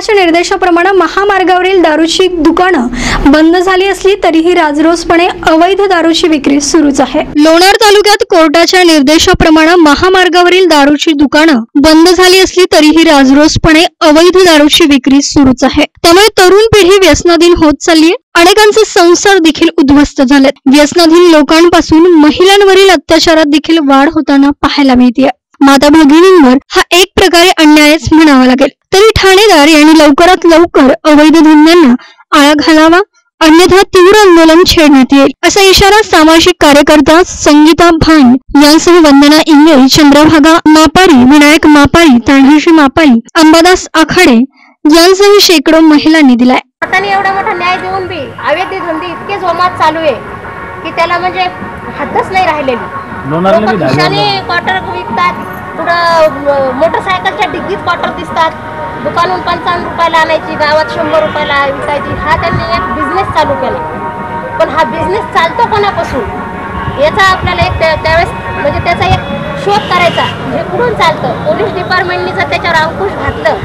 सरकारच्या निर्देशाप्रमाणे महामार्गावरील दारूची दुकानं बंद झाली असली तरीही राजरोसपणे अवैध दारूची विक्री सुरूच आहे. लोणार तालुक्यात कोर्टाच्या निर्देशाप्रमाणे महामार्गावरील दारूची दुकानं बंद झाली असली तरीही राजरोसपणे अवैध दारूची विक्री सुरूच आहे. त्यामुळे तरुण पिढी व्यसनाधीन होत चालली अनेकांचे संसार देखील उद्ध्वस्त झालेत. व्यसनाधीन लोकांपासून महिलांवरील अत्याचारात देखील वाढ होताना पाहायला मिळते माता भगिनींवर हा एक प्रकारे अन्यायच म्हणावा लागेल. तरी ठाणेदार यांनी लवकरात लवकर अवैध धंद्यांना आळा घालावा अन्यथा तीव्र आंदोलन छेडण्यात येईल. असा इशारा सामाजिक कार्यकर्ता संगीता भान यांसह वंदना इंगळे चंद्रभागा मापारी विनायक मापारी तान्हाजी मापारी अंबादास आखाडे यांसह शेकडो महिलांनी दिलाय. हाताने एवढा मोठा न्याय देऊन बी अवैध धंदे इतके जोमात चालू आहे की त्याला म्हणजे हद्दच नाही राहिलेली. खिशाने क्वार्टर विकतात पुढं म- मोटरसायकलच्या डिग्गीत क्वार्टर दिसतात. दुकानून पंचावन्न रुपयाला आणायची गावात शंभर रुपयाला विकायची. हा त्यांनी एक बिझनेस चालू केला. पण हा बिझनेस चालतो कोणापासून? याचा आपल्याला एक त्यावेळेस म्हणजे त्याचा एक शोध करायचा. हे कुठून चालतं? पोलीस डिपार्टमेंटनी जर त्याच्यावर अंकुश घातलं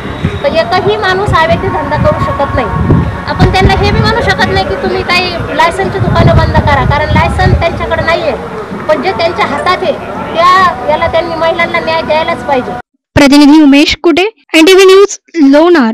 तर एकही माणूस अवैध धंदा करू शकत नाही. आपण त्यांना हे बी म्हणू शकत नाही की तुम्ही काही लायसनची दुकानं बंद करा. कारण लायसन त्यांच्याकडे नाही आहे पण जे त्यांच्या हातात आहे त्या याला त्यांनी महिलांना न्याय द्यायलाच पाहिजे. प्रतिनिधी उमेश कुटे and even use lonar